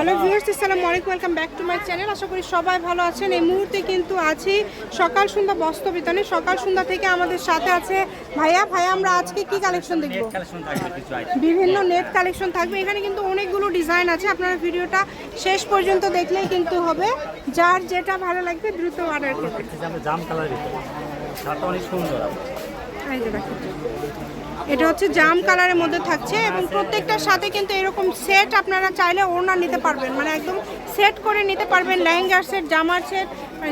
Hello viewers আসসালামু আলাইকুম welcome back to my channel. আশা করি সবাই ভালো আছেন। এই মুহূর্তে কিন্তু আছি সকাল সন্ধ্যা বস্ত্র বিতানে সকাল সন্ধ্যা থেকে আমাদের সাথে আছে ভাইয়া। ভাইয়া আমরা আজকে কি কালেকশন দেখব? কালেকশন থাকবে কিছু আইটেম বিভিন্ন নেট কালেকশন থাকবে। এখানে কিন্তু অনেকগুলো ডিজাইন আছে। আপনারা ভিডিওটা শেষ পর্যন্ত দেখলেই কিন্তু হবে। যার যেটা ভালো লাগবে দ্রুত অর্ডার করবেন। জাম শার্টটা অনেক সুন্দর এই যে দেখুন। এটা হচ্ছে জাম কালারের মধ্যে থাকছে এবং প্রত্যেকটার সাথে কিন্তু এরকম সেট আপনারা চাইলে ওড়না নিতে পারবেন। মানে একদম সেট করে নিতে পারবেন, লেহেঙ্গার সেট, জামার সেট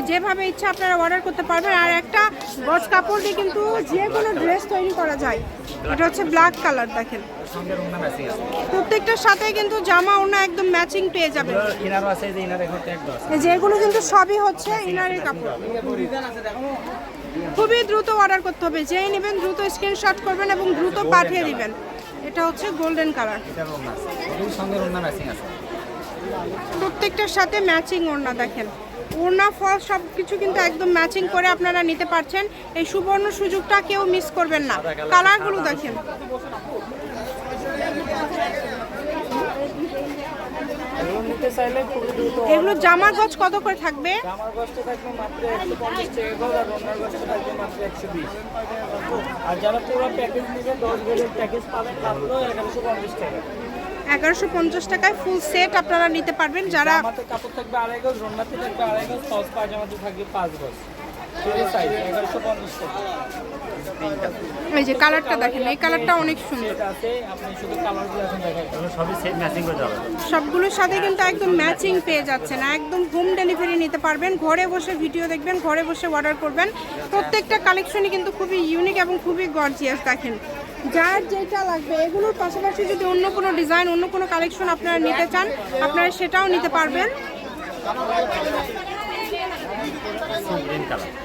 যেভাবে ইচ্ছা আপনারা অর্ডার করতে পারবেন। আর একটা গজ কাপড় দিয়ে কিন্তু যে কোনো ড্রেস তৈরি করা যায়। এটা হচ্ছে ব্ল্যাক কালার দেখেন। প্রত্যেকটার সাথে কিন্তু জামা ওড়না একদম ম্যাচিং পেয়ে যাবেন। এগুলো ইনারও আছে যে ইনার এখন ট্যাগ আছে এই যে এগুলো কিন্তু সবই হচ্ছে ইনারের কাপড়। খুবই দ্রুত অর্ডার করতে হবে। যেই নেবেন দ্রুত স্ক্রিনশট করবেন এবং দ্রুত পাঠিয়ে দিবেন। এটা হচ্ছে গোল্ডেন কালার প্রত্যেকটার সাথে ম্যাচিং ওড়না, দেখেন। ওড়না ফল সব কিছু কিন্তু একদম ম্যাচিং করে আপনারা নিতে পারছেন। এই সুবর্ণ সুযোগটা কেউ মিস করবেন না। কালারগুলো দেখেন। এগুলো জামা গজ কত করে থাকবে? আর যারা পুরো প্যাকেজ দশ প্যাকেজ পাবেন পঞ্চাশ টাকা। এগারোশো পঞ্চাশ টাকায় ফুল সেট আপনারা নিতে পারবেন যারা আমাদের কাপড় থাকবে আড়াই গজ রন্নাতে থাকবে আড়াই গজ ফলস পায়জামাতে থাকবে পাঁচ গজ। এই যে কালারটা দেখেন এই কালারটা অনেক সুন্দর। সবগুলোর সাথে কিন্তু একদম ম্যাচিং পেয়ে যাচ্ছেন একদম হোম ডেলিভারি নিতে পারবেন। ঘরে বসে ভিডিও দেখবেন ঘরে বসে অর্ডার করবেন। প্রত্যেকটা কালেকশনই কিন্তু খুবই ইউনিক এবং খুবই গর্জিয়াস দেখেন। যার যেটা লাগবে, এগুলোর পাশাপাশি যদি অন্য কোনো ডিজাইন, অন্য কোনো কালেকশন আপনারা নিতে চান, আপনারা সেটাও নিতে পারবেন।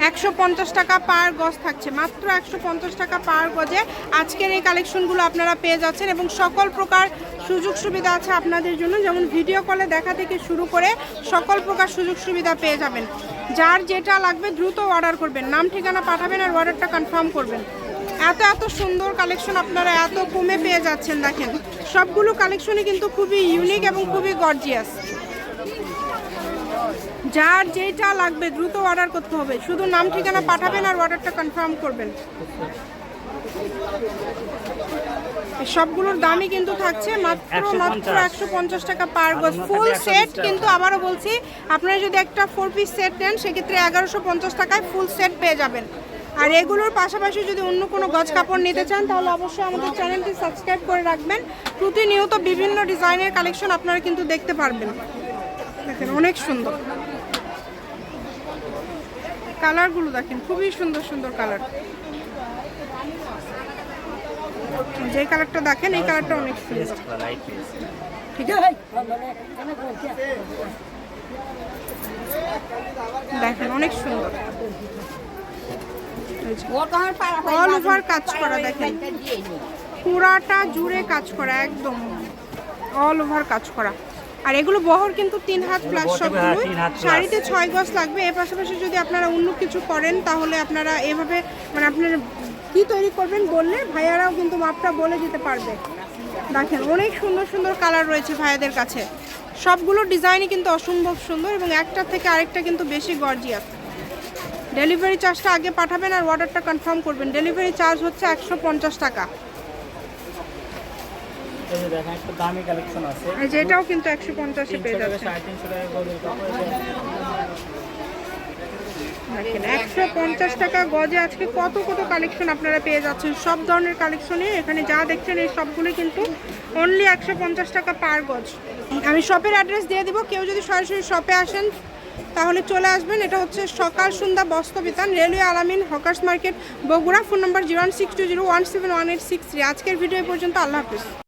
একশো পঞ্চাশ টাকা পার গজ থাকছে, মাত্র একশো পঞ্চাশ টাকা পার গজে আজকের এই কালেকশনগুলো আপনারা পেয়ে যাচ্ছেন এবং সকল প্রকার সুযোগ সুবিধা আছে আপনাদের জন্য। যেমন ভিডিও কলে দেখা থেকে শুরু করে সকল প্রকার সুযোগ সুবিধা পেয়ে যাবেন। যার যেটা লাগবে দ্রুত অর্ডার করবেন। নাম ঠিকানা পাঠাবেন আর অর্ডারটা কনফার্ম করবেন। এত এত সুন্দর কালেকশন আপনারা এত কমে পেয়ে যাচ্ছেন দেখেন। সবগুলো কালেকশনই কিন্তু খুবই ইউনিক এবং খুবই গর্জিয়াস যার যেটা লাগবে দ্রুত অর্ডার করতে হবে। শুধু নাম ঠিকানা পাঠাবেন আর অর্ডারটা কনফার্ম করবেন। সবগুলোর দামই কিন্তু থাকছে মাত্র মাত্র একশো পঞ্চাশ টাকা পার গজ। ফুল সেট কিন্তু আবারও বলছি আপনারা যদি একটা ফোর পিস সেট নেন সেক্ষেত্রে এগারোশো পঞ্চাশ টাকায় ফুল সেট পেয়ে যাবেন। আর এগুলোর পাশাপাশি যদি অন্য কোনো গজ কাপড় নিতে চান, তাহলে অবশ্যই আমাদের চ্যানেলটি সাবস্ক্রাইব করে রাখবেন। প্রতিনিয়ত বিভিন্ন ডিজাইনের কালেকশন আপনারা কিন্তু দেখতে পারবেন। দেখেন, অনেক সুন্দর। কালারগুলো দেখেন, খুবই সুন্দর সুন্দর কালার। যে কালারটা দেখেন, এই কালারটা অনেক সুন্দর। ঠিক আছে? দেখেন, অনেক সুন্দর। অল ওভার কাজ করা দেখেন। পুরাটা জুড়ে কাজ করা একদম। অল ওভার কাজ করা। আর এগুলো বহর কিন্তু তিন হাত প্লাস সবগুলো। শাড়িতে ছয় গজ লাগবে। এর পাশাপাশি যদি আপনারা অন্য কিছু করেন তাহলে আপনারা এভাবে মানে আপনারা কি তৈরি করবেন বললে ভাইয়ারাও কিন্তু মাপটা বলে দিতে পারবে। দেখেন অনেক সুন্দর সুন্দর কালার রয়েছে ভাইয়াদের কাছে। সবগুলো ডিজাইনই কিন্তু অসম্ভব সুন্দর এবং একটা থেকে আরেকটা কিন্তু বেশি গর্জিয়াস ডেলিভারি চার্জটা আগে পাঠাবেন আর অর্ডারটা কনফার্ম করবেন। ডেলিভারি চার্জ হচ্ছে একশো পঞ্চাশ টাকা। এই যে এটাও কিন্তু একশো পঞ্চাশে পেয়ে যাচ্ছে দেখেন একশো পঞ্চাশ টাকা গজে আজকে কত কত কালেকশন আপনারা পেয়ে যাচ্ছেন। সব ধরনের কালেকশনই এখানে যা দেখছেন এই সবগুলো কিন্তু অনলি একশো পঞ্চাশ টাকা পার গজ। আমি শপের অ্যাড্রেস দিয়ে দিব। কেউ যদি সরাসরি শপে আসেন তাহলে চলে আসবেন। এটা হচ্ছে সকাল সন্ধ্যা বস্ত্রবিতান, railway Alamin, hawkers market, Bogura, phone number zero one six two zero one seven one eight six three. আজকের ভিডিও পর্যন্ত, আল্লাহ হাফিজ।